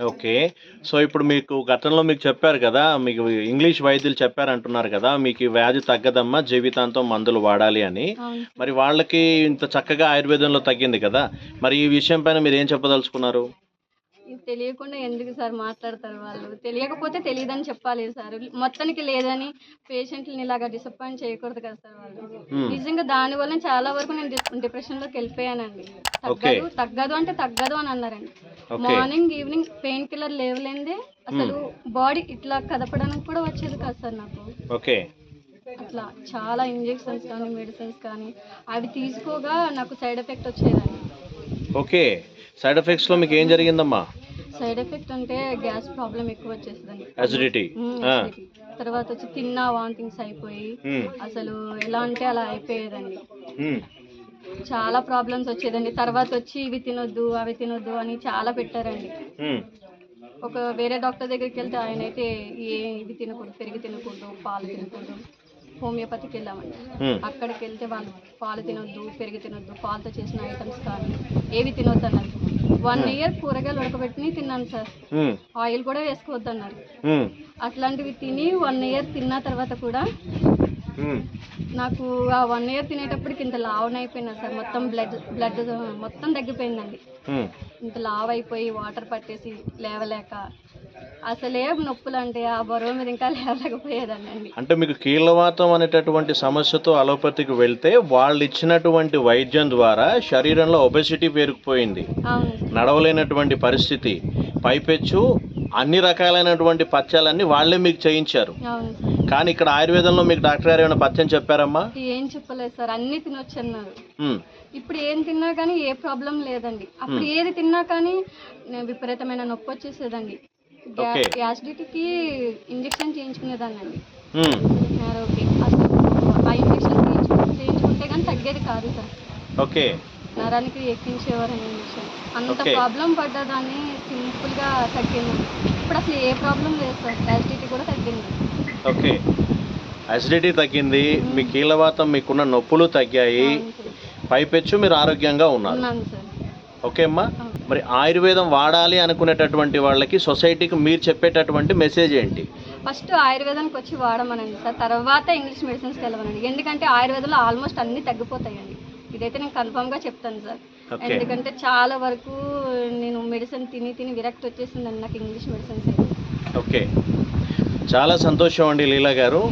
Okay. So ఇప్పుడు మీకు గతంలో మీకు చెప్పారు కదా మీకు ఇంగ్లీష్ వైద్యులు చెప్పారంటున్నారు కదా మీకు ఈ వ్యాధి తగ్గదమ్మా జీవితాంతం మందులు వాడాలి అని. మరి వాళ్ళకి ఇంత చక్కగా ఆయుర్వేదంలో తగ్గింది కదా మరి ఈ విషయం పైన మీరు ఏం చెప్పదలుచుకున్నారు? ఇది తెలియకుండా ఎందుకు సార్ మాట్లాడతారు వాళ్ళు? తెలియకపోతే తెలియదని చెప్పాలి సార్. మొత్తానికి లేదని పేషెంట్ని ఇలాగా డిసప్పాయింట్ చేయకూడదు కదా సార్ వాళ్ళు. Hmm. నిజంగా దాని వల్ల చాలా వరకు నేను డిప్- డిప్రెషన్లోకి వెళ్ళిపోయానండి. తగ్గదు తగ్గదు అంటే తగ్గదు అని అన్నారండి. మార్నింగ్ ఈవినింగ్ పెయిన్ కిల్లర్ లేవలేందే అసలు బాడీ ఇట్లా కదపడానికి కూడా వచ్చేది కాదు సార్ నాకు. ఓకే అట్లా చాలా ఇంజెక్షన్స్ కానీ మెడిసిన్స్ కానీ అవి తీసుకోగా నాకు సైడ్ ఎఫెక్ట్ వచ్చేదండి. ఓకే. సైడ్ ఎఫెక్ట్స్లో మీకు ఏం జరిగిందమ్మా? సైడ్ ఎఫెక్ట్ అంటే గ్యాస్ ప్రాబ్లం ఎక్కువ వచ్చేస్తుందండి అసిడిటీ. తర్వాత వచ్చి తిన్నా వాంటింగ్స్ అయిపోయి అసలు ఎలా అంటే అలా అయిపోయేదండి. చాలా ప్రాబ్లమ్స్ వచ్చేదండి. తర్వాత వచ్చి ఇవి తినొద్దు అవి తినొద్దు అని చాలా పెట్టారండి. ఒక వేరే డాక్టర్ దగ్గరికి వెళ్తే ఆయన అయితే ఏ ఇవి తినకూడదు పెరిగి తినకూడదు పాలు తినకూడదు. హోమియోపతికి వెళ్ళామండి. అక్కడికి వెళ్తే వాళ్ళు పాలు తినొద్దు పెరిగి తినొద్దు పాలతో చేసిన ఐటమ్స్ కానీ ఏవి తినొద్దు అన్నారు వన్ ఇయర్ కూరగాయలు ఉడకబెట్టి తిన్నాను సార్. ఆయిల్ కూడా వేసుకోవద్దు అన్నారు అట్లాంటివి తిని వన్ ఇయర్ తిన్న తర్వాత కూడా నాకు ఆ వన్ ఇయర్ తినేటప్పటికి ఇంత లావన్ అయిపోయినా సార్. మొత్తం బ్లడ్ బ్లడ్ మొత్తం తగ్గిపోయిందండి. ఇంత లావ్ అయిపోయి వాటర్ పట్టేసి లేవలేక అసలే నొప్పులు అంటే ఆ బరువు మీద ఇంకా లేవలేకపోయేదాన్ని అంటే మీకు కీళ్ళవాతం అనేటటువంటి సమస్యతో అలోపతికి వెళ్తే వాళ్ళు ఇచ్చినటువంటి వైద్యం ద్వారా శరీరంలో ఒబెసిటీ సార్ నడవలేనటువంటి పరిస్థితి. పైపెచ్చు అన్ని రకాలైనటువంటి పథ్యాలన్నీ వాళ్ళే మీకు చేయించారు. కానీ ఇక్కడ ఆయుర్వేదంలో మీకు డాక్టర్ గారు ఏమైనా పథ్యం చెప్పారమ్మా? ఏం చెప్పలేదు సార్ అన్నీ తినొచ్చు అన్నారు ఇప్పుడు ఏం తిన్నా కానీ ఏ ప్రాబ్లం లేదండి. అప్పుడు ఏది తిన్నా కానీ విపరీతమైన నొప్పి వచ్చేసేదండి. Okay. యాసిడిటీకి ఇంజెక్షన్ చేయించుకునేదాన్నండి. ఓకే అసలు ఆ ఇంజెక్షన్ చేయించు చేయించుకుంటే కానీ తగ్గేది కాదు సార్. ఓకే. నరానికి ఎక్కించేవారని ఇంజెక్షన్. అంత. ప్రాబ్లం పడ్డదాన్ని సింపుల్గా తగ్గింది. ఇప్పుడు అసలు ఏ ప్రాబ్లం లేదు సార్. యాసిడిటీ కూడా తగ్గింది. ఓకే. అసిడిటీ తగ్గింది. మీ కీళ్ళవాతం మీకున్న నొప్పులు తగ్గాయి. పైపెచ్చు మీరు ఆరోగ్యంగా ఉన్నారు. ఓకే అమ్మా? మరి ఆయుర్వేదం వాడాలి అనుకునేటటువంటి వాళ్ళకి సొసైటీకి మీరు చెప్పేటటువంటి మెసేజ్ ఏంటి? ఫస్ట్ ఆయుర్వేదానికి వచ్చి వాడమనండి సార్. తర్వాత ఇంగ్లీష్ మెడిసిన్స్కి వెళ్ళమనండి ఎందుకంటే ఆయుర్వేదంలో ఆల్మోస్ట్ అన్నీ తగ్గిపోతాయండి. ఇదైతే నేను కన్ఫామ్గా చెప్తాను సార్. ఎందుకంటే చాలా వరకు నేను మెడిసిన్ తిని తిని విరక్తి వచ్చేసిందండి నాకు ఇంగ్లీష్ మెడిసిన్స్ ఓకే. చాలా సంతోషం అండి లీలా గారు.